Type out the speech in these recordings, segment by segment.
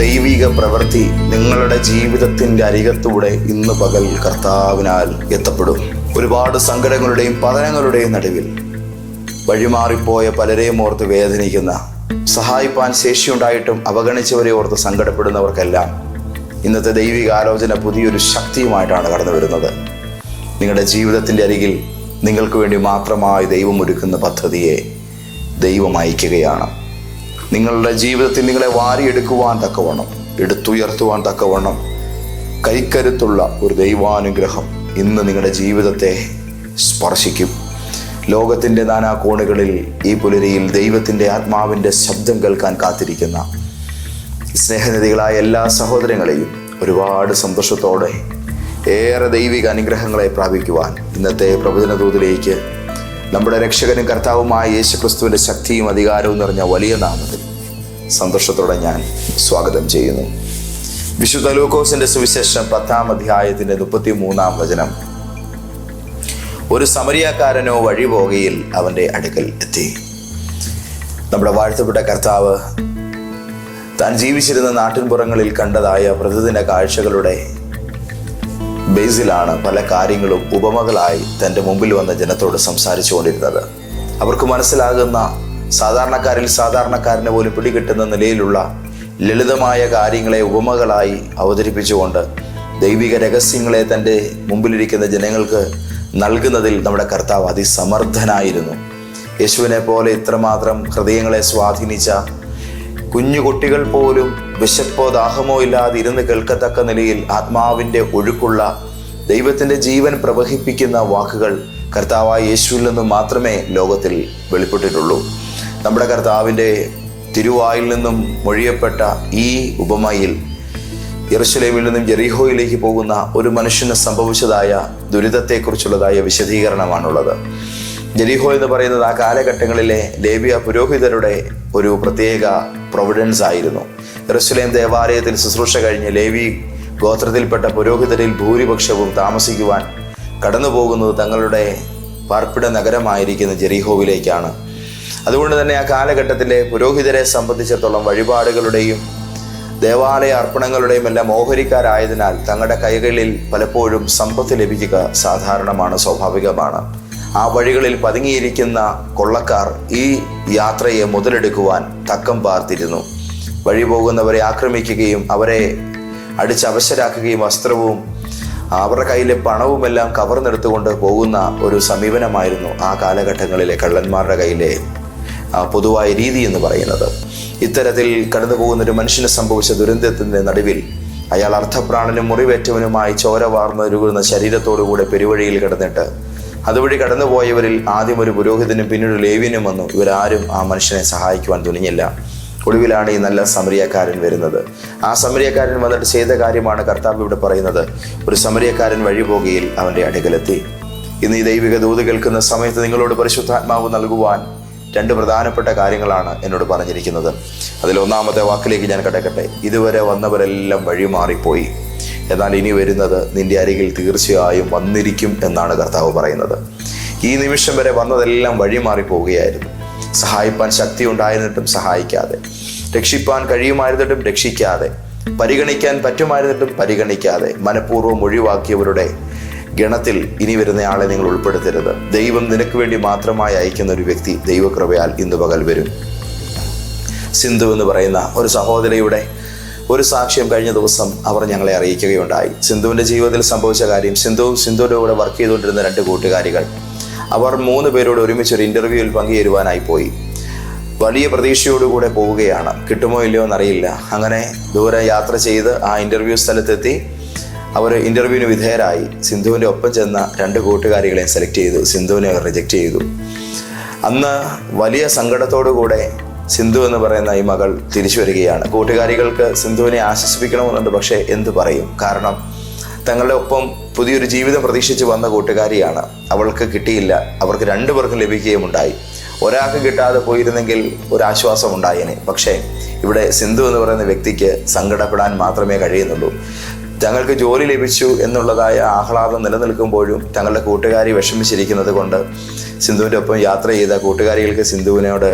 ദൈവിക പ്രവൃത്തി നിങ്ങളുടെ ജീവിതത്തിന്റെ അരികത്തൂടെ ഇന്ന് പകൽ കർത്താവിനാൽ എത്തപ്പെടും. ഒരുപാട് സങ്കടങ്ങളുടെയും പതനങ്ങളുടെയും നടുവിൽ വഴിമാറിപ്പോയ പലരെയും ഓർത്ത് വേദനിക്കുന്ന സഹായിപ്പാൻ ശേഷിയുണ്ടായിട്ടും അവഗണിച്ചവരെ ഓർത്ത് സങ്കടപ്പെടുന്നവർക്കെല്ലാം ഇന്നത്തെ ദൈവിക ആലോചന പുതിയൊരു ശക്തിയുമായിട്ടാണ് കടന്നു വരുന്നത്. നിങ്ങളുടെ ജീവിതത്തിന്റെ അരികിൽ നിങ്ങൾക്ക് വേണ്ടി മാത്രമായി ദൈവം ഒരുക്കുന്ന പദ്ധതിയെ ദൈവം അയക്കുകയാണ്. നിങ്ങളുടെ ജീവിതത്തിൽ നിങ്ങളെ വാരിയെടുക്കുവാൻ തക്കവണ്ണം എടുത്തുയർത്തുവാൻ തക്കവണ്ണം കൈക്കരുത്തുള്ള ഒരു ദൈവാനുഗ്രഹം ഇന്ന് നിങ്ങളുടെ ജീവിതത്തെ സ്പർശിക്കും. ലോകത്തിന്റെ നാനാ കോണുകളിൽ ഈ പുലരിയിൽ ദൈവത്തിന്റെ ആത്മാവിന്റെ ശബ്ദം കേൾക്കാൻ കാത്തിരിക്കുന്ന സ്നേഹനിധികളായ എല്ലാ സഹോദരങ്ങളെയും ഒരുപാട് സന്തോഷത്തോടെ ഏറെ ദൈവിക അനുഗ്രഹങ്ങളെ പ്രാപിക്കുവാൻ ഇന്നത്തെ പ്രവചന ദൂതിലേക്ക് നമ്മുടെ രക്ഷകനും കർത്താവുമായ യേശുക്രിസ്തുവിന്റെ ശക്തിയും അധികാരവും നിറഞ്ഞ വലിയ നാമത്തിൽ സന്തോഷത്തോടെ ഞാൻ സ്വാഗതം ചെയ്യുന്നു. വിശുദ്ധ ലൂക്കോസിന്റെ സുവിശേഷം പത്താം അധ്യായത്തിന്റെ മുപ്പത്തി മൂന്നാം വചനം. ഒരു സമരിയാക്കാരനോ വഴി അവന്റെ അടുക്കൽ എത്തി. നമ്മുടെ വാഴ്ത്തപ്പെട്ട കർത്താവ് താൻ ജീവിച്ചിരുന്ന നാട്ടിൻപുറങ്ങളിൽ കണ്ടതായ പ്രതിദിന കാഴ്ചകളുടെ ബേസിലാണ് പല കാര്യങ്ങളും ഉപമകളായി തന്റെ മുമ്പിൽ വന്ന ജനത്തോട് സംസാരിച്ചു കൊണ്ടിരുന്നത് അവർക്ക് മനസ്സിലാകുന്ന സാധാരണക്കാരിൽ സാധാരണക്കാരനെ പോലും പിടികിട്ടുന്ന നിലയിലുള്ള ലളിതമായ കാര്യങ്ങളെ ഉപമകളായി അവതരിപ്പിച്ചുകൊണ്ട് ദൈവിക രഹസ്യങ്ങളെ തന്റെ മുമ്പിലിരിക്കുന്ന ജനങ്ങൾക്ക് നൽകുന്നതിൽ നമ്മുടെ കർത്താവ് അതിസമർത്ഥനായിരുന്നു. യേശുവിനെ പോലെ ഇത്രമാത്രം ഹൃദയങ്ങളെ സ്വാധീനിച്ച കുഞ്ഞു കുട്ടികൾ പോലും വിശപ്പോ ദാഹമോ ഇല്ലാതെ ഇരുന്ന് കേൾക്കത്തക്ക നിലയിൽ ആത്മാവിന്റെ ഒഴുക്കുള്ള ദൈവത്തിന്റെ ജീവൻ പ്രവഹിപ്പിക്കുന്ന വാക്കുകൾ കർത്താവായ യേശുവിൽ നിന്നും മാത്രമേ ലോകത്തിൽ വെളിപ്പെട്ടിട്ടുള്ളൂ. നമ്മുടെ കർത്താവിന്റെ തിരുവായിൽ നിന്നും മൊഴിയപ്പെട്ട ഈ ഉപമയിൽ ഇറശലേമിൽ നിന്നും ജെറിഹോയിലേക്ക് പോകുന്ന ഒരു മനുഷ്യന് സംഭവിച്ചതായ ദുരിതത്തെക്കുറിച്ചുള്ളതായ വിശദീകരണമാണുള്ളത്. ജെറിഹോ എന്ന് പറയുന്നത് ആ കാലഘട്ടങ്ങളിലെ ലേബിയ പുരോഹിതരുടെ ഒരു പ്രത്യേക പ്രൊവിഡൻസ് ആയിരുന്നു. യെറുശലേം ദേവാലയത്തിൽ ശുശ്രൂഷ കഴിഞ്ഞ് ലേവി ഗോത്രത്തിൽപ്പെട്ട പുരോഹിതരിൽ ഭൂരിപക്ഷവും താമസിക്കുവാൻ കടന്നു പോകുന്നത് തങ്ങളുടെ പാർപ്പിട നഗരമായിരിക്കുന്ന ജെറിഹോവിലേക്കാണ്. അതുകൊണ്ട് തന്നെ ആ കാലഘട്ടത്തിലെ പുരോഹിതരെ സംബന്ധിച്ചിടത്തോളം വഴിപാടുകളുടെയും ദേവാലയ അർപ്പണങ്ങളുടെയും എല്ലാം ഓഹരിക്കാരായതിനാൽ തങ്ങളുടെ കൈകളിൽ പലപ്പോഴും സമ്പത്ത് ലഭിക്കുക സാധാരണമാണ് സ്വാഭാവികമാണ്. ആ വഴികളിൽ പതുങ്ങിയിരിക്കുന്ന കൊള്ളക്കാർ ഈ യാത്രയെ മുതലെടുക്കുവാൻ തക്കം പാർത്തിരുന്നു. വഴി പോകുന്നവരെ ആക്രമിക്കുകയും അവരെ അടിച്ചവശരാക്കുകയും വസ്ത്രവും അവരുടെ കയ്യിലെ പണവുമെല്ലാം കവർന്നെടുത്തുകൊണ്ട് പോകുന്ന ഒരു സമീപനമായിരുന്നു ആ കാലഘട്ടങ്ങളിലെ കള്ളന്മാരുടെ കയ്യിലെ പൊതുവായ രീതി എന്ന് പറയുന്നത്. ഇത്തരത്തിൽ കടന്നു പോകുന്ന ഒരു മനുഷ്യന് സംഭവിച്ച ദുരന്തത്തിന്റെ നടുവിൽ അയാൾ അർത്ഥപ്രാണനും മുറിവേറ്റവനുമായി ചോര വാർന്നൊരുകുന്ന ശരീരത്തോടുകൂടെ പെരുവഴിയിൽ കിടന്നിട്ട് അതുവഴി കടന്നുപോയവരിൽ ആദ്യം ഒരു പുരോഹിതനും പിന്നീട് ഒരു ലേവ്യനും വന്നു. ഇവരാരും ആ മനുഷ്യനെ സഹായിക്കുവാൻ തുനിഞ്ഞില്ല. ഒടുവിലാണ് ഈ നല്ല സമരിയക്കാരൻ വരുന്നത്. ആ സമരിയക്കാരൻ വന്നിട്ട് ചെയ്ത കാര്യമാണ് കർത്താവ് ഇവിടെ പറയുന്നത്. ഒരു സമരിയക്കാരൻ വഴിപോകയിൽ അവന്റെ അടുക്കലെത്തി. ഇന്ന് ഈ ദൈവിക ദൂത് കേൾക്കുന്ന സമയത്ത് നിങ്ങളോട് പരിശുദ്ധാത്മാവ് നൽകുവാൻ രണ്ട് പ്രധാനപ്പെട്ട കാര്യങ്ങളാണ് എന്നോട് പറഞ്ഞിരിക്കുന്നത്. അതിൽ ഒന്നാമത്തെ വാക്കിലേക്ക് ഞാൻ കിടക്കട്ടെ. ഇതുവരെ വന്നവരെല്ലാം വഴി മാറിപ്പോയി. എന്നാൽ ഇനി വരുന്നത് നിന്റെ അരികിൽ തീർച്ചയായും വന്നിരിക്കും എന്നാണ് കർത്താവ് പറയുന്നത്. ഈ നിമിഷം വരെ വന്നതെല്ലാം വഴി മാറിപ്പോവുകയായിരുന്നു. സഹായിപ്പാൻ ശക്തി ഉണ്ടായിരുന്നിട്ടും സഹായിക്കാതെ. രക്ഷിപ്പാൻ കഴിയുമായിരുന്നിട്ടും രക്ഷിക്കാതെ. പരിഗണിക്കാൻ പറ്റുമായിരുന്നിട്ടും പരിഗണിക്കാതെ. മനഃപൂർവം ഒഴിവാക്കിയവരുടെ ഗണത്തിൽ ഇനി വരുന്ന ആളെ നിങ്ങൾ ഉൾപ്പെടുത്തരുത്. ദൈവം നിനക്ക് വേണ്ടി മാത്രമായി അയക്കുന്ന ഒരു വ്യക്തി ദൈവകൃപയാൽ ഇന്ന് പകൽ വരും. സിന്ധു എന്ന് പറയുന്ന ഒരു സഹോദരിയുടെ ഒരു സാക്ഷ്യം കഴിഞ്ഞ ദിവസം അവർ ഞങ്ങളെ അറിയിക്കുകയുണ്ടായി. സിന്ധുവിന്റെ ജീവിതത്തിൽ സംഭവിച്ച കാര്യം സിന്ധുവും സിന്ധുവിന്റെ കൂടെ വർക്ക് ചെയ്തുകൊണ്ടിരുന്ന രണ്ട് കൂട്ടുകാരികൾ അവർ മൂന്ന് പേരോട് ഒരുമിച്ച് ഒരു ഇന്റർവ്യൂവിൽ പങ്കുചേരുവാനായി പോയി. വലിയ പ്രതീക്ഷയോടുകൂടെ പോവുകയാണ്. കിട്ടുമോ ഇല്ലയോ എന്നറിയില്ല. അങ്ങനെ ദൂരെ യാത്ര ചെയ്ത് ആ ഇന്റർവ്യൂ സ്ഥലത്തെത്തി. അവർ ഇന്റർവ്യൂവിന് വിധേയരായി. സിന്ധുവിന്റെ ഒപ്പം ചെന്ന രണ്ട് കൂട്ടുകാരികളെ സെലക്ട് ചെയ്തു. സിന്ധുവിനെ അവർ റിജക്റ്റ് ചെയ്തു. അന്ന് വലിയ സങ്കടത്തോടു കൂടെ സിന്ധു എന്ന് പറയുന്ന ഈ മകൾ തിരിച്ചു വരികയാണ്. കൂട്ടുകാരികൾക്ക് സിന്ധുവിനെ ആശ്വസിപ്പിക്കണമെന്നുണ്ട് പക്ഷേ എന്ത് പറയും? കാരണം തങ്ങളുടെ ഒപ്പം പുതിയൊരു ജീവിതം പ്രതീക്ഷിച്ച് വന്ന കൂട്ടുകാരിയാണ്. അവൾക്ക് കിട്ടിയില്ല. അവർക്ക് രണ്ടു പേർക്കും ലഭിക്കുകയും ഉണ്ടായി ഒരാൾക്ക് കിട്ടാതെ പോയിരുന്നെങ്കിൽ ഒരു ആശ്വാസം ഉണ്ടായേനെ പക്ഷേ ഇവിടെ സിന്ധു എന്ന് പറയുന്ന വ്യക്തിക്ക് സങ്കടപ്പെടാൻ മാത്രമേ കഴിയുന്നുള്ളൂ. തങ്ങൾക്ക് ജോലി ലഭിച്ചു എന്നുള്ളതായ ആഹ്ലാദം നിലനിൽക്കുമ്പോഴും തങ്ങളുടെ കൂട്ടുകാരി വിഷമിച്ചിരിക്കുന്നത് കൊണ്ട് സിന്ധുവിന്റെ ഒപ്പം യാത്ര ചെയ്ത കൂട്ടുകാരികൾക്ക് സിന്ധുവിനോട്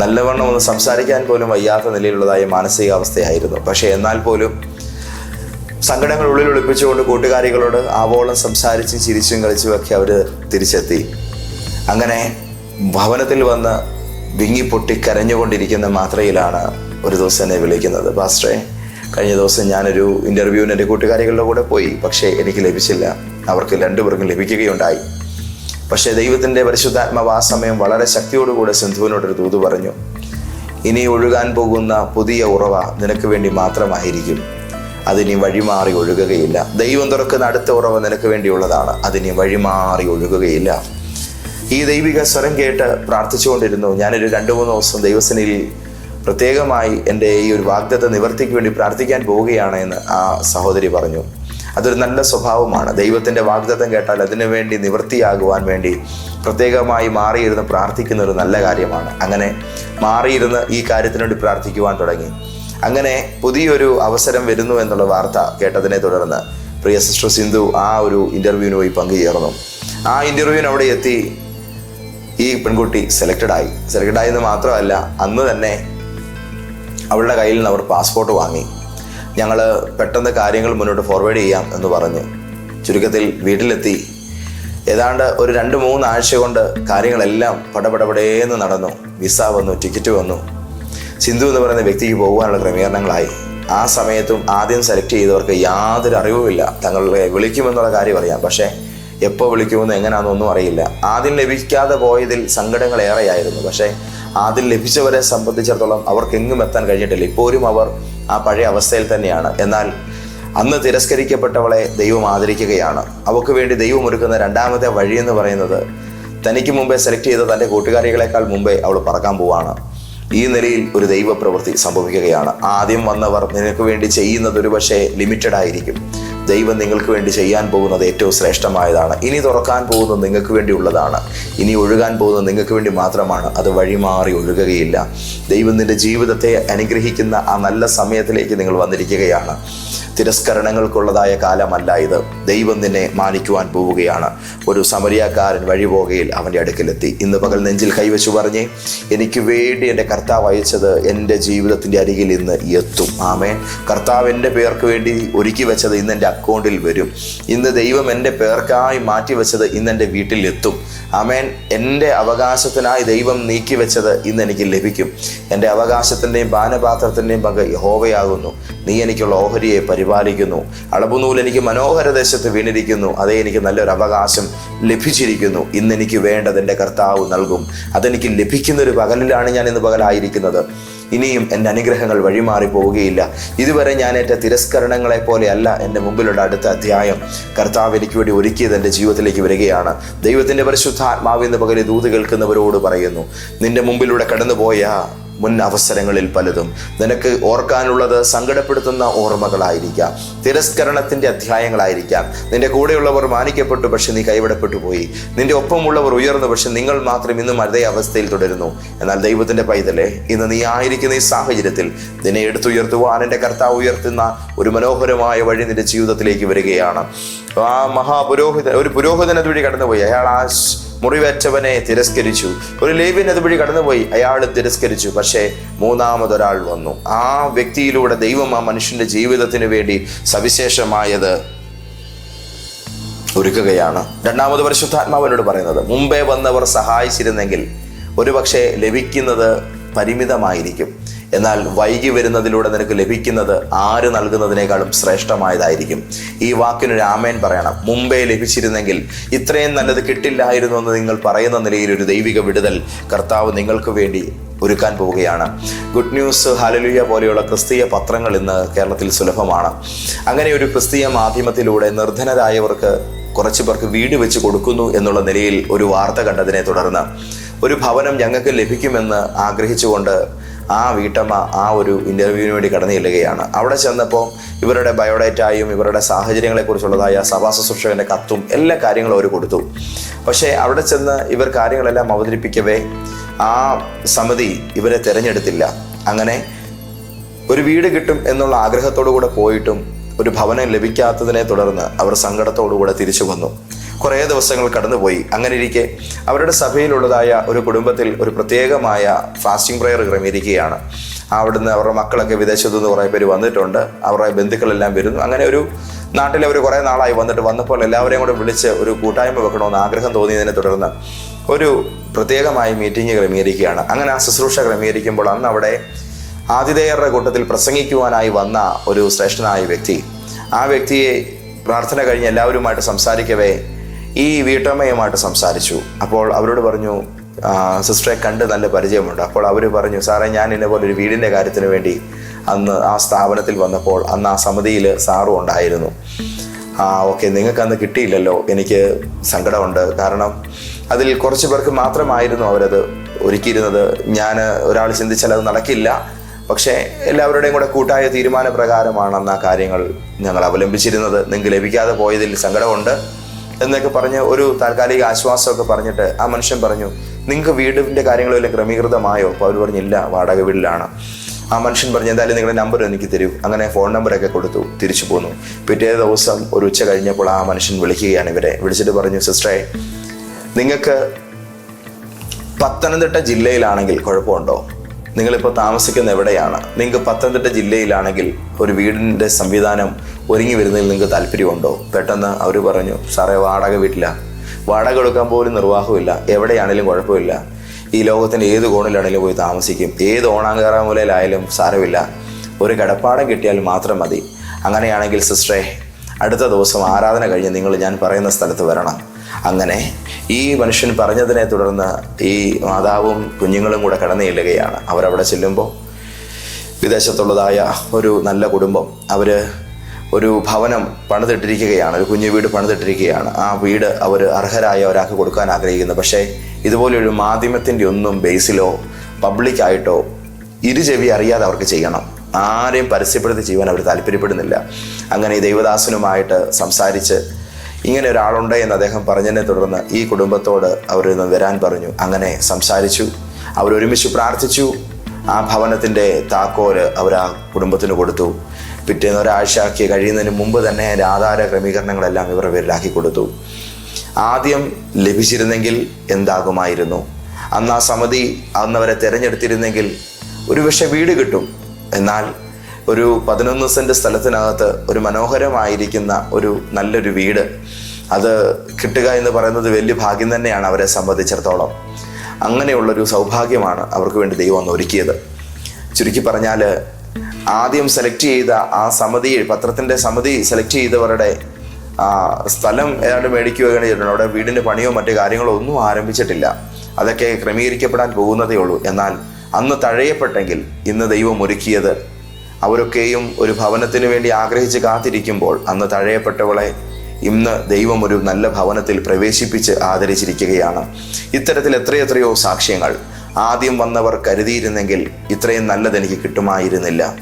നല്ലവണ്ണം ഒന്ന് സംസാരിക്കാൻ പോലും വയ്യാത്ത നിലയിലുള്ളതായ മാനസികാവസ്ഥയായിരുന്നു. പക്ഷേ എന്നാൽ പോലും സങ്കടങ്ങൾ ഉള്ളിൽ ഒളിപ്പിച്ചുകൊണ്ട് കൂട്ടുകാരികളോട് ആവോളം സംസാരിച്ചും ചിരിച്ചും കളിച്ചും ഒക്കെ അവർ തിരിച്ചെത്തി. അങ്ങനെ ഭവനത്തിൽ വന്ന് വിങ്ങിപ്പൊട്ടി കരഞ്ഞുകൊണ്ടിരിക്കുന്ന മാത്രയിലാണ് ഒരു ദിവസം എന്നെ വിളിക്കുന്നത്. പാസ്റ്ററെ കഴിഞ്ഞ ദിവസം ഞാനൊരു ഇന്റർവ്യൂവിന് എന്റെ കൂട്ടുകാരികളുടെ കൂടെ പോയി. പക്ഷേ എനിക്ക് ലഭിച്ചില്ല. അവർക്ക് രണ്ടുപേർക്കും ലഭിക്കുകയുണ്ടായി. പക്ഷേ ദൈവത്തിന്റെ പരിശുദ്ധാത്മാവ് ആ സമയം വളരെ ശക്തിയോടുകൂടെ സിന്ധുവിനോടൊരു ദൂത് പറഞ്ഞു ഇനി ഒഴുകാൻ പോകുന്ന പുതിയ ഉറവ നിനക്ക് വേണ്ടി മാത്രമായിരിക്കും. അതിനി വഴിമാറി ഒഴുകുകയില്ല. ദൈവം തുറക്കുന്ന അടുത്ത ഉറവ നിനക്ക് വേണ്ടിയുള്ളതാണ്. അതിനി വഴിമാറി ഒഴുകുകയില്ല. ഈ ദൈവിക സ്വരം കേട്ട് പ്രാർത്ഥിച്ചുകൊണ്ടിരുന്നു. ഞാനൊരു രണ്ട് മൂന്ന് ദിവസം ദൈവസനിൽ പ്രത്യേകമായി എന്റെ ഈ ഒരു വാഗ്ദത്ത നിവർത്തിക്ക് വേണ്ടി പ്രാർത്ഥിക്കാൻ പോവുകയാണ് എന്ന് ആ സഹോദരി പറഞ്ഞു. അതൊരു നല്ല സ്വഭാവമാണ്. ദൈവത്തിന്റെ വാഗ്ദത്തം കേട്ടാൽ അതിനു വേണ്ടി നിവൃത്തിയാകുവാൻ വേണ്ടി പ്രത്യേകമായി മാറിയിരുന്ന് പ്രാർത്ഥിക്കുന്ന ഒരു നല്ല കാര്യമാണ്. അങ്ങനെ മാറിയിരുന്ന് ഈ കാര്യത്തിനു വേണ്ടി പ്രാർത്ഥിക്കുവാൻ തുടങ്ങി. അങ്ങനെ പുതിയൊരു അവസരം വരുന്നു എന്നുള്ള വാർത്ത കേട്ടതിനെ തുടർന്ന് പ്രിയ സിസ്റ്റർ സിന്ധു ആ ഒരു ഇന്റർവ്യൂവിന് പോയി പങ്കുചേർന്നു. ആ ഇന്റർവ്യൂവിന് അവിടെ എത്തി ഈ പെൺകുട്ടി സെലക്റ്റഡായി. സെലക്റ്റഡായി എന്ന് മാത്രമല്ല അന്ന് തന്നെ അവളുടെ കയ്യിൽ നിന്ന് അവർ പാസ്പോർട്ട് വാങ്ങി. ഞങ്ങൾ പെട്ടെന്ന് കാര്യങ്ങൾ മുന്നോട്ട് ഫോർവേഡ് ചെയ്യാം എന്ന് പറഞ്ഞ്. ചുരുക്കത്തിൽ വീട്ടിലെത്തി. ഏതാണ്ട് ഒരു രണ്ട് മൂന്നാഴ്ച കൊണ്ട് കാര്യങ്ങളെല്ലാം പടപടപടേന്ന് നടന്നു. വിസ വന്നു ടിക്കറ്റ് വന്നു. സിന്ധു എന്ന് പറയുന്ന വ്യക്തിക്ക് പോകാനുള്ള ക്രമീകരണങ്ങളായി. ആ സമയത്തും ആദ്യം സെലക്ട് ചെയ്തവർക്ക് യാതൊരു അറിവുമില്ല. തങ്ങളെ വിളിക്കുമെന്നുള്ള കാര്യം അറിയാം. പക്ഷേ എപ്പോൾ വിളിക്കുമെന്ന് എങ്ങനെയാണെന്നൊന്നും അറിയില്ല. ആദ്യം ലഭിക്കാതെ പോയതിൽ സങ്കടങ്ങൾ ഏറെയായിരുന്നു പക്ഷേ ആദ്യം ലഭിച്ചവരെ സംബന്ധിച്ചിടത്തോളം അവർക്ക് എങ്ങും എത്താൻ കഴിഞ്ഞിട്ടില്ല. ഇപ്പോഴും അവർ ആ പഴയ അവസ്ഥയിൽ തന്നെയാണ്. എന്നാൽ അന്ന് തിരസ്കരിക്കപ്പെട്ടവളെ ദൈവം ആദരിക്കുകയാണ്. അവൾക്ക് വേണ്ടി ദൈവം ഒരുക്കുന്ന രണ്ടാമത്തെ വഴി എന്ന് പറയുന്നത് തനിക്ക് മുമ്പേ സെലക്ട് ചെയ്ത തന്റെ കൂട്ടുകാരികളെക്കാൾ മുമ്പേ അവൾ പറക്കാൻ പോവാണ്. ഈ നിലയിൽ ഒരു ദൈവപ്രവൃത്തി സംഭവിക്കുകയാണ്. ആദ്യം വന്നവർ നിനക്ക് വേണ്ടി ചെയ്യുന്നത് ഒരു പക്ഷേ ലിമിറ്റഡ് ആയിരിക്കും. ദൈവം നിങ്ങൾക്ക് വേണ്ടി ചെയ്യാൻ പോകുന്നത് ഏറ്റവും ശ്രേഷ്ഠമായതാണ്. ഇനി തുറക്കാൻ പോകുന്നത് നിങ്ങൾക്ക് വേണ്ടി ഉള്ളതാണ് ഇനി ഒഴുകാൻ പോകുന്നത് നിങ്ങൾക്ക് വേണ്ടി മാത്രമാണ്. അത് വഴിമാറി ഒഴുകുകയില്ല. ദൈവം നിന്റെ ജീവിതത്തെ അനുഗ്രഹിക്കുന്ന ആ നല്ല സമയത്തിലേക്ക് നിങ്ങൾ വന്നിരിക്കുകയാണ്. തിരസ്കരണങ്ങൾക്കുള്ളതായ കാലമല്ല ഇത്. ദൈവം നിന്നെ മാനിക്കുവാൻ പോവുകയാണ്. ഒരു സമരിയാക്കാരൻ വഴിപോകയിൽ അവന്റെ അടുക്കലെത്തി. ഇന്ന് പകൽ നെഞ്ചിൽ കൈവച്ചു പറഞ്ഞ് എനിക്ക് വേണ്ടി എന്റെ കർത്താവ് അയച്ചത് എന്റെ ജീവിതത്തിന്റെ അരികിൽ ഇന്ന് എത്തും. ആമേൻ. കർത്താവ് എന്റെ പേർക്ക് വേണ്ടി ഒരുക്കി വെച്ചത് ഇന്ന് എന്റെ അക്കൗണ്ടിൽ വരും. ഇന്ന് ദൈവം എന്റെ പേർക്കായി മാറ്റിവെച്ചത് ഇന്ന് എന്റെ വീട്ടിൽ എത്തും ആമേൻ. എന്റെ അവകാശത്തിനായി ദൈവം നീക്കി വെച്ചത് ഇന്ന് എനിക്ക് ലഭിക്കും. എന്റെ അവകാശത്തിന്റെയും പാനപാത്രത്തിന്റെയും പങ്ക് യഹോവയാകുന്നു. നീ എനിക്കുള്ള ഓഹരിയെ പരിപാലിക്കുന്നു. അളവുനൂൽ എനിക്ക് മനോഹര ദേശത്ത് വീണിരിക്കുന്നു. അതേ എനിക്ക് നല്ലൊരു അവകാശം ലഭിച്ചിരിക്കുന്നു. ഇന്ന് എനിക്ക് വേണ്ടത് എന്റെ കർത്താവ് നൽകും. അതെനിക്ക് ലഭിക്കുന്ന ഒരു പകലിലാണ് ഞാൻ ഇന്ന് പകലായിരിക്കുന്നത്. ഇനിയും എന്റെ അനുഗ്രഹങ്ങൾ വഴിമാറി പോവുകയില്ല. ഇതുവരെ ഞാൻ ഏറ്റ തിരസ്കരണങ്ങളെ പോലെയല്ല എന്റെ മുമ്പിലുള്ള അടുത്ത അധ്യായം. കർത്താവ് എനിക്ക് വേണ്ടി ഒരുക്കിയത് എന്റെ ജീവിതത്തിലേക്ക് വരികയാണ്. ദൈവത്തിന്റെ പരിശുദ്ധാത്മാവിന്ന് പകരം ദൂത് കേൾക്കുന്നവരോട് പറയുന്നു നിന്റെ മുമ്പിലൂടെ കടന്നുപോയ മുൻ അവസരങ്ങളിൽ പലതും. നിനക്ക് ഓർക്കാനുള്ളത് സങ്കടപ്പെടുത്തുന്ന ഓർമ്മകളായിരിക്കാം. തിരസ്കരണത്തിന്റെ അധ്യായങ്ങളായിരിക്കാം. നിന്റെ കൂടെയുള്ളവർ മാനിക്കപ്പെട്ടു പക്ഷെ നീ കൈവിടപ്പെട്ടു പോയി. നിന്റെ ഒപ്പമുള്ളവർ ഉയർന്നു പക്ഷെ നിങ്ങൾ മാത്രം ഇന്നും അതേ അവസ്ഥയിൽ തുടരുന്നു. എന്നാൽ ദൈവത്തിന്റെ പൈതലെ ഇന്ന് നീ ആയിരിക്കുന്ന ഈ സാഹചര്യത്തിൽ നിന്നെ എടുത്തുയർത്തുവാൻ എന്റെ കർത്താവ് ഉയർത്തുന്ന ഒരു മനോഹരമായ വഴി നിന്റെ ജീവിതത്തിലേക്ക് വരികയാണ്. ആ മഹാപുരോഹിത ഒരു പുരോഹിതനത് വഴി കടന്നുപോയി. അയാൾ ആ മുറിവേറ്റവനെ തിരസ്കരിച്ചു. ഒരു ലേവ്യൻ അതുവഴി കടന്നുപോയി. അയാൾ തിരസ്കരിച്ചു. പക്ഷേ മൂന്നാമതൊരാൾ വന്നു. ആ വ്യക്തിയിലൂടെ ദൈവം ആ മനുഷ്യന്റെ ജീവിതത്തിന് വേണ്ടി സവിശേഷമായത് ഒരുക്കുകയാണ്. രണ്ടാമത് പരിശുദ്ധാത്മാവനോട് പറയുന്നത് മുമ്പേ വന്നവർ സഹായിച്ചിരുന്നെങ്കിൽ ഒരുപക്ഷെ ലഭിക്കുന്നത് പരിമിതമായിരിക്കും. എന്നാൽ വൈകി വരുന്നതിലൂടെ നിനക്ക് ലഭിക്കുന്നത് ആര് നൽകുന്നതിനേക്കാളും ശ്രേഷ്ഠമായതായിരിക്കും. ഈ വാക്കിനൊരു ആമേൻ പറയണം മുമ്പേ ലഭിച്ചിരുന്നെങ്കിൽ ഇത്രയും നല്ലത് കിട്ടില്ലായിരുന്നു എന്ന് നിങ്ങൾ പറയുന്ന നിലയിൽ ഒരു ദൈവിക വിടുതൽ കർത്താവ് നിങ്ങൾക്ക് വേണ്ടി ഒരുക്കാൻ പോവുകയാണ്. ഗുഡ് ന്യൂസ് ഹാലലുയ പോലെയുള്ള ക്രിസ്തീയ പത്രങ്ങൾ ഇന്ന് കേരളത്തിൽ സുലഭമാണ്. അങ്ങനെ ഒരു ക്രിസ്തീയ മാധ്യമത്തിലൂടെ നിർധനരായവർക്ക് കുറച്ച് പേർക്ക് വീട് വെച്ച് കൊടുക്കുന്നു എന്നുള്ള നിലയിൽ ഒരു വാർത്ത കണ്ടതിനെ തുടർന്ന് ഒരു ഭവനം ഞങ്ങൾക്ക് ലഭിക്കുമെന്ന് ആഗ്രഹിച്ചുകൊണ്ട് ആ വീട്ടമ്മ ആ ഒരു ഇന്റർവ്യൂവിന് വേണ്ടി കടന്നു ചെല്ലുകയാണ്. അവിടെ ചെന്നപ്പോൾ ഇവരുടെ ബയോഡേറ്റായും ഇവരുടെ സാഹചര്യങ്ങളെക്കുറിച്ചുള്ളതായ സഭാ ശുശ്രൂഷകന്റെ കത്തും എല്ലാ കാര്യങ്ങളും അവർ കൊടുത്തു. പക്ഷേ അവിടെ ചെന്ന് ഇവർ കാര്യങ്ങളെല്ലാം അവതരിപ്പിക്കവേ ആ സമിതി ഇവരെ തിരഞ്ഞെടുത്തില്ല. അങ്ങനെ ഒരു വീട് കിട്ടും എന്നുള്ള ആഗ്രഹത്തോടു കൂടെ പോയിട്ടും ഒരു ഭവനം ലഭിക്കാത്തതിനെ തുടർന്ന് അവർ സങ്കടത്തോടു കൂടെ തിരിച്ചു വന്നു. കുറേ ദിവസങ്ങൾ കടന്നുപോയി. അങ്ങനെ ഇരിക്കെ അവരുടെ സഭയിലുള്ളതായ ഒരു കുടുംബത്തിൽ ഒരു പ്രത്യേകമായ ഫാസ്റ്റിംഗ് പ്രെയർ ക്രമീകരിക്കുകയാണ് അവിടുന്ന് അവരുടെ മക്കളൊക്കെ വിദേശത്തു നിന്ന് കുറേ പേര് വന്നിട്ടുണ്ട്. അവരുടെ ബന്ധുക്കളെല്ലാം വരുന്നു. അങ്ങനെ ഒരു നാട്ടിൽ അവർ കുറേ നാളായി വന്നിട്ട് വന്നപ്പോൾ എല്ലാവരെയും കൂടെ വിളിച്ച് ഒരു കൂട്ടായ്മ വെക്കണമെന്ന് ആഗ്രഹം തോന്നിയതിനെ തുടർന്ന് ഒരു പ്രത്യേകമായ മീറ്റിംഗ് ക്രമീകരിക്കുകയാണ്. അങ്ങനെ ആ ശുശ്രൂഷ ക്രമീകരിക്കുമ്പോൾ അന്ന് അവിടെ ആതിഥേയരുടെ കൂട്ടത്തിൽ പ്രസംഗിക്കുവാനായി വന്ന ഒരു ശ്രേഷ്ഠനായ വ്യക്തി. ആ വ്യക്തിയെ പ്രാർത്ഥന കഴിഞ്ഞ് എല്ലാവരുമായിട്ട് സംസാരിക്കവേ ഈ വീട്ടമ്മയുമായിട്ട് സംസാരിച്ചു. അപ്പോൾ അവരോട് പറഞ്ഞു സിസ്റ്ററെ കണ്ട് നല്ല പരിചയമുണ്ട്. അപ്പോൾ അവർ പറഞ്ഞു സാറേ ഞാൻ ഇന്നെ പോലെ ഒരു വീടിന്റെ കാര്യത്തിന് വേണ്ടി അന്ന് ആ സ്ഥാപനത്തിൽ വന്നപ്പോൾ അന്ന് ആ സമിതിയിൽ സാറും ഉണ്ടായിരുന്നു. ആ ഓക്കെ നിങ്ങൾക്ക് അന്ന് കിട്ടിയില്ലല്ലോ. എനിക്ക് സങ്കടമുണ്ട്. കാരണം അതിൽ കുറച്ച് പേർക്ക് മാത്രമായിരുന്നു അവരത് ഒരുക്കിയിരുന്നത്. ഞാൻ ഒരാൾ ചിന്തിച്ചാൽ അത് നടക്കില്ല. പക്ഷേ എല്ലാവരുടെയും കൂടെ കൂട്ടായ തീരുമാന പ്രകാരമാണ് അന്ന് ആ കാര്യങ്ങൾ ഞങ്ങൾ അവലംബിച്ചിരുന്നത്. നിങ്ങൾക്ക് ലഭിക്കാതെ പോയതിൽ സങ്കടമുണ്ട്. എന്നൊക്കെ പറഞ്ഞ് ഒരു താൽക്കാലിക ആശ്വാസമൊക്കെ പറഞ്ഞിട്ട് ആ മനുഷ്യൻ പറഞ്ഞു നിങ്ങൾക്ക് വീടിന്റെ കാര്യങ്ങളെല്ലാം ക്രമീകൃതമായോ? അപ്പോൾ അവർ പറഞ്ഞില്ല വാടക വീട്ടിലാണ്. ആ മനുഷ്യൻ പറഞ്ഞു എന്തായാലും നിങ്ങളുടെ നമ്പർ എനിക്ക് തരൂ. അങ്ങനെ ഫോൺ നമ്പറൊക്കെ കൊടുത്തു തിരിച്ചു പോന്നു. പിറ്റേ ദിവസം ഒരു ഉച്ച കഴിഞ്ഞപ്പോൾ ആ മനുഷ്യൻ വിളിക്കുകയാണ് ഇവരെ. വിളിച്ചിട്ട് പറഞ്ഞു സിസ്റ്ററെ നിങ്ങൾക്ക് പത്തനംതിട്ട ജില്ലയിലാണെങ്കിൽ കുഴപ്പമുണ്ടോ? നിങ്ങളിപ്പോൾ താമസിക്കുന്ന എവിടെയാണ്? നിങ്ങൾക്ക് പത്തനംതിട്ട ജില്ലയിലാണെങ്കിൽ ഒരു വീടിന്റെ സംവിധാനം ഒരുങ്ങി വരുന്നതിൽ നിങ്ങൾക്ക് താല്പര്യമുണ്ടോ? പെട്ടെന്ന് അവർ പറഞ്ഞു സാറേ വാടക വീട്ടില്ല വാടക കൊടുക്കാൻ പോലും നിർവാഹമില്ല എവിടെയാണെങ്കിലും കുഴപ്പമില്ല. ഈ ലോകത്തിന്റെ ഏത് കോണിലാണെങ്കിലും പോയി താമസിക്കും. ഏത് ഓണാങ്കേറാമൂലയിലായാലും സാരമില്ല. ഒരു കിടപ്പാടം കിട്ടിയാൽ മാത്രം മതി. അങ്ങനെയാണെങ്കിൽ സിസ്റ്ററെ അടുത്ത ദിവസം ആരാധന കഴിഞ്ഞ് നിങ്ങൾ ഞാൻ പറയുന്ന സ്ഥലത്ത് വരണം. അങ്ങനെ ഈ മനുഷ്യൻ പറഞ്ഞതിനെ തുടർന്ന് ഈ മാതാവും കുഞ്ഞുങ്ങളും കൂടെ കടന്നു ചെല്ലുകയാണ്. അവരവിടെ ചെല്ലുമ്പോൾ വിദേശത്തുള്ളതായ ഒരു നല്ല കുടുംബം. അവർ ഒരു ഭവനം പണിതിട്ടിരിക്കുകയാണ്. ഒരു കുഞ്ഞു വീട് പണിതിട്ടിരിക്കുകയാണ്. ആ വീട് അവർ അർഹരായ ഒരാൾക്ക് കൊടുക്കാൻ ആഗ്രഹിക്കുന്നു. പക്ഷേ ഇതുപോലൊരു മാധ്യമത്തിന്റെ ഒന്നും ബേസിലോ പബ്ലിക്കായിട്ടോ ഇരു ചെവി അറിയാതെ അവർക്ക് ചെയ്യണം. ആരെയും പരസ്യപ്പെടുത്തി ചെയ്യാൻ അവർ താല്പര്യപ്പെടുന്നില്ല. അങ്ങനെ ദൈവദാസനുമായിട്ട് സംസാരിച്ച് ഇങ്ങനെ ഒരാളുണ്ട് എന്ന് അദ്ദേഹം പറഞ്ഞതിനെ തുടർന്ന് ഈ കുടുംബത്തോട് അവരൊന്ന് വരാൻ പറഞ്ഞു. അങ്ങനെ സംസാരിച്ചു. അവരൊരുമിച്ച് പ്രാർത്ഥിച്ചു. ആ ഭവനത്തിന്റെ താക്കോൽ അവർ ആ കുടുംബത്തിന് കൊടുത്തു. പിറ്റേന്ന് ഒരാഴ്ചയാക്കി കഴിയുന്നതിന് മുമ്പ് തന്നെ അതിന്റെ ആധാര ക്രമീകരണങ്ങളെല്ലാം ഇവരുടെ പേരിലാക്കി കൊടുത്തു. ആദ്യം ലഭിച്ചിരുന്നെങ്കിൽ എന്താകുമായിരുന്നു? അന്ന് ആ സമിതി അന്നവരെ തിരഞ്ഞെടുത്തിരുന്നെങ്കിൽ ഒരു പക്ഷേ വീട് കിട്ടും. എന്നാൽ ഒരു പതിനൊന്ന് സെന്റ് സ്ഥലത്തിനകത്ത് ഒരു മനോഹരമായിരിക്കുന്ന ഒരു നല്ലൊരു വീട്. അത് കിട്ടുക എന്ന് പറയുന്നത് വലിയ ഭാഗ്യം തന്നെയാണ് അവരെ സംബന്ധിച്ചിടത്തോളം. അങ്ങനെയുള്ളൊരു സൗഭാഗ്യമാണ് അവർക്ക് വേണ്ടി ദൈവം അന്ന് ഒരുക്കിയത്. ചുരുക്കി പറഞ്ഞാൽ ആദ്യം സെലക്ട് ചെയ്ത ആ സമിതി പത്രത്തിന്റെ സമിതി സെലക്ട് ചെയ്തവരുടെ സ്ഥലം ഏതാണ്ട് മേടിക്കുകയാണ് ചെയ്തിട്ടുണ്ട് അവിടെ വീടിന്റെ പണിയോ മറ്റു കാര്യങ്ങളോ ഒന്നും ആരംഭിച്ചിട്ടില്ല. അതൊക്കെ ക്രമീകരിക്കപ്പെടാൻ പോകുന്നതേ ഉള്ളൂ എന്നാൽ അന്ന് തഴയപ്പെട്ടെങ്കിൽ ഇന്ന് ദൈവം ഒരുക്കിയത് അവരൊക്കെയും ഒരു ഭവനത്തിന് വേണ്ടി ആഗ്രഹിച്ച് കാത്തിരിക്കുമ്പോൾ അന്ന് തഴയപ്പെട്ടവളെ ഇന്ന് ദൈവം ഒരു നല്ല ഭവനത്തിൽ പ്രവേശിപ്പിച്ച് ആദരിച്ചിരിക്കുകയാണ്. ഇത്തരത്തിൽ എത്രയെത്രയോ സാക്ഷ്യങ്ങൾ ആദ്യം വന്നവർ കരുതിയിരുന്നെങ്കിൽ ഇത്രയും നല്ലത് എനിക്ക് കിട്ടുമായിരുന്നില്ല.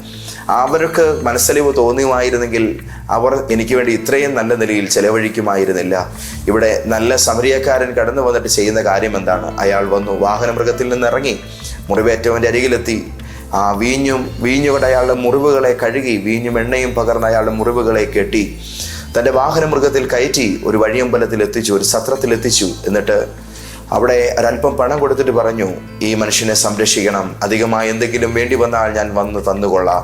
അവർക്ക് മനസ്സലിവ് തോന്നിയുമായിരുന്നെങ്കിൽ അവർ എനിക്ക് വേണ്ടി ഇത്രയും നല്ല നിലയിൽ ചെലവഴിക്കുമായിരുന്നില്ല. ഇവിടെ നല്ല സമരിയക്കാരൻ കടന്നു വന്നിട്ട് ചെയ്യുന്ന കാര്യം എന്താണ്? അയാൾ വന്നു വാഹനമൃഗത്തിൽ നിന്ന് ഇറങ്ങി മുറിവേറ്റവന്റെ അരികിലെത്തി. ആ വീഞ്ഞും വീഞ്ഞുകൊണ്ട് അയാളുടെ മുറിവുകളെ കഴുകി വീഞ്ഞും എണ്ണയും പകർന്ന് അയാളുടെ മുറിവുകളെ കെട്ടി തന്റെ വാഹനമൃഗത്തിൽ കയറ്റി ഒരു വഴിയമ്പലത്തിൽ എത്തിച്ചു ഒരു സത്രത്തിൽ എത്തിച്ചു എന്നിട്ട് അവിടെ ഒരല്പം പണം കൊടുത്തിട്ട് പറഞ്ഞു ഈ മനുഷ്യനെ സംരക്ഷിക്കണം. അധികമായി എന്തെങ്കിലും വേണ്ടി വന്നാൽ ഞാൻ വന്ന് തന്നുകൊള്ളാം.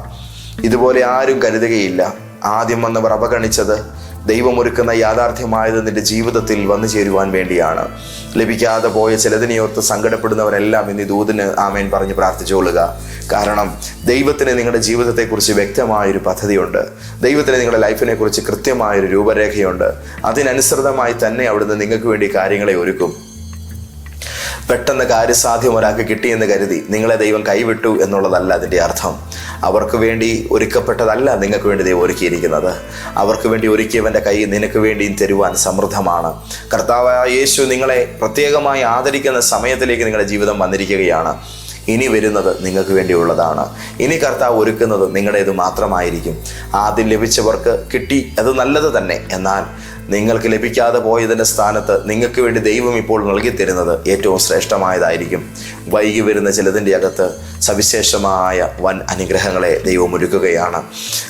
ഇതുപോലെ ആരും കരുതുകയില്ല. ആദ്യം വന്നവർ അവഗണിച്ചത് ദൈവമൊരുക്കുന്ന യാഥാർത്ഥ്യമായത് നിന്റെ ജീവിതത്തിൽ വന്നു ചേരുവാൻ വേണ്ടിയാണ്. ലഭിക്കാതെ പോയ ചിലതിനെയോർത്ത് സങ്കടപ്പെടുന്നവരെല്ലാം ഇന്ന് ദൂതിന് ആമേൻ പറഞ്ഞ് പ്രാർത്ഥിച്ചുകൊള്ളുക കാരണം ദൈവത്തിന് നിങ്ങളുടെ ജീവിതത്തെക്കുറിച്ച് വ്യക്തമായൊരു പദ്ധതിയുണ്ട്. ദൈവത്തിന് നിങ്ങളുടെ ലൈഫിനെ കുറിച്ച് കൃത്യമായൊരു രൂപരേഖയുണ്ട്. അതിനനുസൃതമായി തന്നെ അവിടുന്ന് നിങ്ങൾക്ക് വേണ്ടി കാര്യങ്ങളെ ഒരുക്കും. പെട്ടെന്ന് കാര്യസാധ്യം ഒരാൾക്ക് കിട്ടിയെന്ന് കരുതി നിങ്ങളെ ദൈവം കൈവിട്ടു എന്നുള്ളതല്ല അതിന്റെ അർത്ഥം. അവർക്ക് വേണ്ടി ഒരുക്കപ്പെട്ടതല്ല നിങ്ങൾക്ക് വേണ്ടി ദൈവം ഒരുക്കിയിരിക്കുന്നത്. അവർക്ക് വേണ്ടി ഒരുക്കിയവന്റെ കൈ നിനക്ക് വേണ്ടിയും തരുവാൻ സമൃദ്ധമാണ്. കർത്താവായ യേശു നിങ്ങളെ പ്രത്യേകമായി ആദരിക്കുന്ന സമയത്തിലേക്ക് നിങ്ങളുടെ ജീവിതം വന്നിരിക്കുകയാണ്. ഇനി വരുന്നത് നിങ്ങൾക്ക് വേണ്ടിയുള്ളതാണ്. ഇനി കർത്താവ് ഒരുക്കുന്നത് നിങ്ങളുടേത് മാത്രമായിരിക്കും. ആദ്യം ലഭിച്ചവർക്ക് കിട്ടി അത് നല്ലത് തന്നെ. എന്നാൽ നിങ്ങൾക്ക് ലഭിക്കാതെ പോയതിന്റെ സ്ഥാനത്ത് നിങ്ങൾക്ക് വേണ്ടി ദൈവം ഇപ്പോൾ നൽകി തരുന്നത് ഏറ്റവും ശ്രേഷ്ഠമായതായിരിക്കും. വൈകി വരുന്ന ചിലതിന്റെ അകത്ത് സവിശേഷമായ വൻ അനുഗ്രഹങ്ങളെ ദൈവം ഒരുക്കുകയാണ്.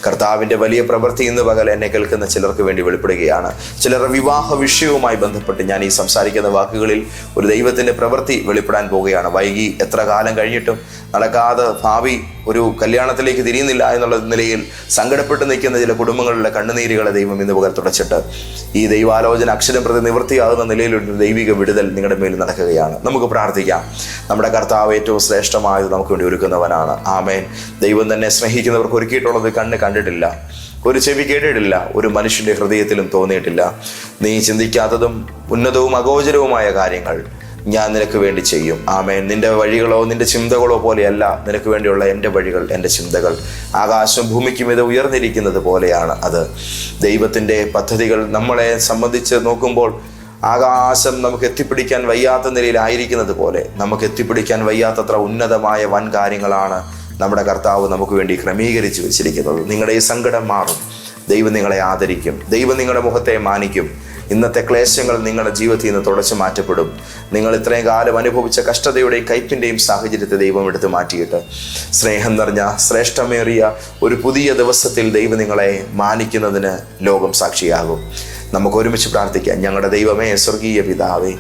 കർത്താവിന്റെ വലിയ പ്രവൃത്തി ഇന്ന് പകൽ എന്നെ കേൾക്കുന്ന ചിലർക്ക് വേണ്ടി വെളിപ്പെടുകയാണ്. ചിലർ വിവാഹ വിഷയവുമായി ബന്ധപ്പെട്ട് ഞാൻ ഈ സംസാരിക്കുന്ന വാക്കുകളിൽ ഒരു ദൈവത്തിന്റെ പ്രവൃത്തി വെളിപ്പെടാൻ പോവുകയാണ്. വൈകി എത്ര കാലം കഴിഞ്ഞിട്ടും നടക്കാതെ ഭാവി ഒരു കല്യാണത്തിലേക്ക് തിരിയുന്നില്ല എന്നുള്ള നിലയിൽ സങ്കടപ്പെട്ട് നിൽക്കുന്ന ചില കുടുംബങ്ങളിലെ കണ്ണുനീരുകളെ ദൈവം ഇന്ന് പകൽ തുടച്ചിട്ട് ഈ ദൈവാലോചന അക്ഷരം പ്രതി നിവൃത്തിയാകുന്ന നിലയിലൊരു ദൈവിക വിടുതൽ നിങ്ങളുടെ മേൽ നടക്കുകയാണ്. നമുക്ക് പ്രാർത്ഥിക്കാം. നമ്മുടെ കർത്താവ് ഏറ്റവും ശ്രേഷ്ഠമായത് നമുക്ക് വേണ്ടി ഒരുക്കുന്നവനാണ്. ആമേൻ. ദൈവം തന്നെ സ്നേഹിക്കുന്നവർക്ക് ഒരുക്കിയിട്ടുള്ളത് കണ്ണ് കണ്ടിട്ടില്ല. ഒരു ചെവി കേട്ടിട്ടില്ല. ഒരു മനുഷ്യന്റെ ഹൃദയത്തിലും തോന്നിയിട്ടില്ല. നീ ചിന്തിക്കാത്തതും ഉന്നതവും അഗോചരവുമായ കാര്യങ്ങൾ. ഞാൻ നിനക്ക് വേണ്ടി ചെയ്യും. ആമേൻ. നിന്റെ വഴികളോ നിന്റെ ചിന്തകളോ പോലെയല്ല നിനക്ക് വേണ്ടിയുള്ള എന്റെ വഴികൾ എന്റെ ചിന്തകൾ. ആകാശം ഭൂമിക്കും ഇത് ഉയർന്നിരിക്കുന്നത് പോലെയാണ് അത്. ദൈവത്തിന്റെ പദ്ധതികൾ നമ്മളെ സംബന്ധിച്ച് നോക്കുമ്പോൾ ആകാശം നമുക്ക് എത്തിപ്പിടിക്കാൻ വയ്യാത്ത നിലയിലായിരിക്കുന്നത് പോലെ നമുക്ക് എത്തിപ്പിടിക്കാൻ വയ്യാത്തത്ര ഉന്നതമായ വൻ കാര്യങ്ങളാണ് നമ്മുടെ കർത്താവ് നമുക്ക് വേണ്ടി ക്രമീകരിച്ച് വെച്ചിരിക്കുന്നത്. നിങ്ങളുടെ ഈ സങ്കടം മാറും. ദൈവം നിങ്ങളെ ആദരിക്കും. ദൈവം നിങ്ങളുടെ മുഖത്തെ മാനിക്കും. ഇന്നത്തെ ക്ലേശങ്ങൾ നിങ്ങളുടെ ജീവിതത്തിൽ നിന്ന് തുടച്ചു മാറ്റപ്പെടും. നിങ്ങൾ ഇത്രയും കാലം അനുഭവിച്ച കഷ്ടതയുടെയും കയ്പിന്റെയും സാഹചര്യത്തെ ദൈവം എടുത്ത് മാറ്റിയിട്ട് സ്നേഹം നിറഞ്ഞ ശ്രേഷ്ഠമേറിയ ഒരു പുതിയ ദിവസത്തിൽ ദൈവം നിങ്ങളെ മാനിക്കുന്നതിന് ലോകം സാക്ഷിയാകും. നമുക്ക് ഒരുമിച്ച് പ്രാർത്ഥിക്കാം. ഞങ്ങളുടെ ദൈവമേ സ്വർഗീയ പിതാവേ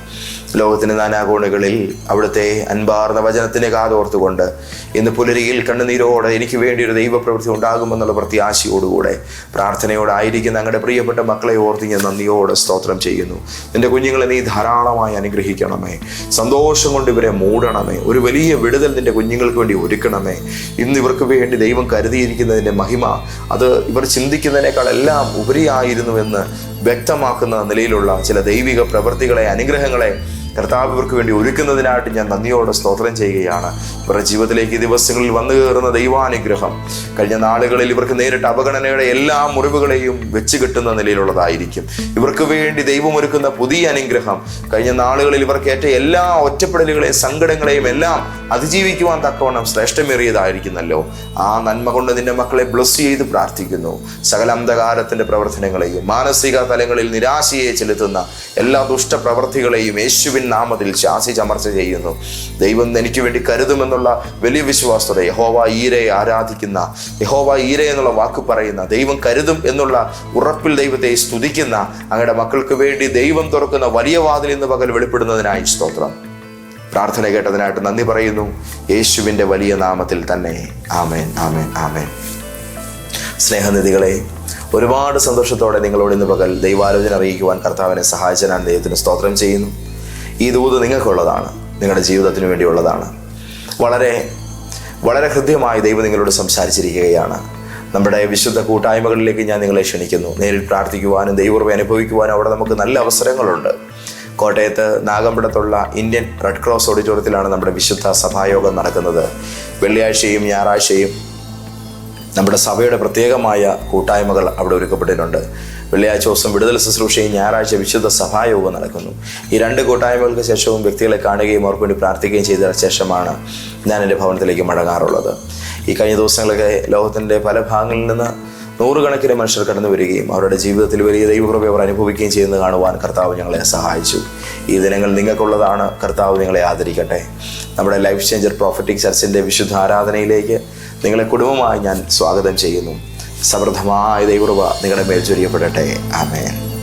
ലോകത്തിന് നാനാകോണുകളിൽ അവിടുത്തെ അൻപാർന്ന വചനത്തിനെ കാതോർത്തുകൊണ്ട് ഇന്ന് പുലരിയിൽ കണ്ണുനീരോടെ എനിക്ക് വേണ്ടി ഒരു ദൈവപ്രവൃത്തി ഉണ്ടാകുമെന്നുള്ള പ്രത്യാശയോടുകൂടെ പ്രാർത്ഥനയോടായിരിക്കുന്ന ഞങ്ങളുടെ പ്രിയപ്പെട്ട മക്കളെ ഓർത്ത് ഞാൻ നന്ദിയോടെ സ്തോത്രം ചെയ്യുന്നു. എന്റെ കുഞ്ഞുങ്ങളെ നീ ധാരാളമായി അനുഗ്രഹിക്കണമേ. സന്തോഷം കൊണ്ട് ഇവരെ മൂടണമേ. ഒരു വലിയ വിടുതൽ നിന്റെ കുഞ്ഞുങ്ങൾക്ക് വേണ്ടി ഒരുക്കണമേ. ഇന്ന് ഇവർക്ക് വേണ്ടി ദൈവം കരുതിയിരിക്കുന്നതിന്റെ മഹിമ അത് ഇവർ ചിന്തിക്കുന്നതിനേക്കാൾ എല്ലാം ഉപരിയായിരുന്നുവെന്ന് വ്യക്തമാക്കുന്ന നിലയിലുള്ള ചില ദൈവിക പ്രവൃത്തികളെ അനുഗ്രഹങ്ങളെ കർത്താവ് ഇവർക്ക് വേണ്ടി ഒരുക്കുന്നതിനായിട്ട് ഞാൻ നന്ദിയോടെ സ്തോത്രം ചെയ്യുകയാണ്. ഇവരുടെ ജീവിതത്തിലേക്ക് ദിവസങ്ങളിൽ വന്നു കയറുന്ന ദൈവാനുഗ്രഹം കഴിഞ്ഞ നാളുകളിൽ ഇവർക്ക് നേരിട്ട് അവഗണനയുടെ എല്ലാ മുറിവുകളെയും വെച്ച് കിട്ടുന്ന നിലയിലുള്ളതായിരിക്കും. ഇവർക്ക് വേണ്ടി ദൈവമൊരുക്കുന്ന പുതിയ അനുഗ്രഹം കഴിഞ്ഞ നാളുകളിൽ ഇവർക്കേറ്റ എല്ലാ ഒറ്റപ്പെടലുകളെയും സങ്കടങ്ങളെയും എല്ലാം അതിജീവിക്കുവാൻ തക്കവണ്ണം ശ്രേഷ്ഠമേറിയതായിരിക്കുന്നല്ലോ. ആ നന്മ കൊണ്ട് നിന്റെ മക്കളെ ബ്ലസ് ചെയ്ത് പ്രാർത്ഥിക്കുന്നു. സകല അന്ധകാരത്തിന്റെ പ്രവർത്തനങ്ങളെയും മാനസിക തലങ്ങളിൽ നിരാശയെ ചെലുത്തുന്ന എല്ലാ ദുഷ്ടപ്രവർത്തികളെയും യേശുവിൻ നാമത്തിൽ ശാസി ചമർച്ച ചെയ്യുന്നു. ദൈവം എനിക്ക് വേണ്ടി കരുതുമെന്നുള്ള വലിയ വിശ്വാസത്തോടെ യഹോവ ഈരെ ആരാധിക്കുന്ന യഹോവ ഈരെ എന്നുള്ള വാക്ക് പറയുന്ന ദൈവം കരുതും എന്നുള്ള ഉറപ്പിൽ ദൈവത്തെ സ്തുതിക്കുന്ന അങ്ങയുടെ മക്കൾക്ക് വേണ്ടി ദൈവം തുറക്കുന്ന വലിയ വാതിൽ ഇന്ന് പകൽ വെളിപ്പെടുന്നതിനായി സ്തോത്രം. പ്രാർത്ഥന കേട്ടതിനായിട്ട് നന്ദി പറയുന്നു. യേശുവിന്റെ വലിയ നാമത്തിൽ തന്നെ. ആമേൻ ആമേൻ ആമേൻ. സ്നേഹനിധികളെ ഒരുപാട് സന്തോഷത്തോടെ നിങ്ങളോട് ഇന്ന് പകൽ ദൈവാലോചന അറിയിക്കുവാൻ കർത്താവിനെ സഹായിച്ച ഞാൻ ദൈവത്തിന് സ്തോത്രം ചെയ്യുന്നു. ഈ ദൂത് നിങ്ങൾക്കുള്ളതാണ് നിങ്ങളുടെ ജീവിതത്തിന് വേണ്ടിയുള്ളതാണ്. വളരെ വളരെ ഹൃദ്യമായി ദൈവം നിങ്ങളോട് സംസാരിച്ചിരിക്കുകയാണ്. നമ്മുടെ വിശുദ്ധ കൂട്ടായ്മകളിലേക്ക് ഞാൻ നിങ്ങളെ ക്ഷണിക്കുന്നു. നേരിൽ പ്രാർത്ഥിക്കുവാനും ദൈവർവ് അനുഭവിക്കുവാനും അവിടെ നമുക്ക് നല്ല അവസരങ്ങളുണ്ട്. കോട്ടയത്ത് നാഗമ്പടത്തുള്ള ഇന്ത്യൻ റെഡ് ക്രോസ് ഓഡിറ്റോറിയത്തിലാണ് നമ്മുടെ വിശുദ്ധ സഭായോഗം നടക്കുന്നത്. വെള്ളിയാഴ്ചയും ഞായറാഴ്ചയും നമ്മുടെ സഭയുടെ പ്രത്യേകമായ കൂട്ടായ്മകൾ അവിടെ ഒരുക്കപ്പെട്ടിട്ടുണ്ട്. വെള്ളിയാഴ്ച ദിവസം വിടുതൽ ശുശ്രൂഷയും ഞായറാഴ്ച വിശുദ്ധ സഭായോഗം നടക്കുന്നു. ഈ രണ്ട് കൂട്ടായ്മകൾക്ക് ശേഷവും വ്യക്തികളെ കാണുകയും അവർക്ക് വേണ്ടി പ്രാർത്ഥിക്കുകയും ചെയ്ത ശേഷമാണ് ഞാൻ എന്റെ ഭവനത്തിലേക്ക് മടങ്ങാറുള്ളത്. ഈ കഴിഞ്ഞ ദിവസങ്ങളൊക്കെ ലോകത്തിന്റെ പല ഭാഗങ്ങളിൽ നിന്ന് നൂറുകണക്കിന് മനുഷ്യർ കടന്നു വരികയും അവരുടെ ജീവിതത്തിൽ വലിയ ദൈവകൃപ അവർ അനുഭവിക്കുകയും ചെയ്യുന്ന കാണുവാൻ കർത്താവ് ഞങ്ങളെ സഹായിച്ചു. ഈ ദിനങ്ങൾ നിങ്ങൾക്കുള്ളതാണ്. കർത്താവ് നിങ്ങളെ ആദരിക്കട്ടെ. നമ്മുടെ ലൈഫ് ചേഞ്ചർ പ്രോഫറ്റിക് ചർച്ചിന്റെ വിശുദ്ധ ആരാധനയിലേക്ക് നിങ്ങളെ കുടുംബമായി ഞാൻ സ്വാഗതം ചെയ്യുന്നു. സമൃദ്ധമായ ദൈവകൃപ നിങ്ങളുടെ മേൽ ചൊരിയപ്പെടട്ടെ. ആമേൻ.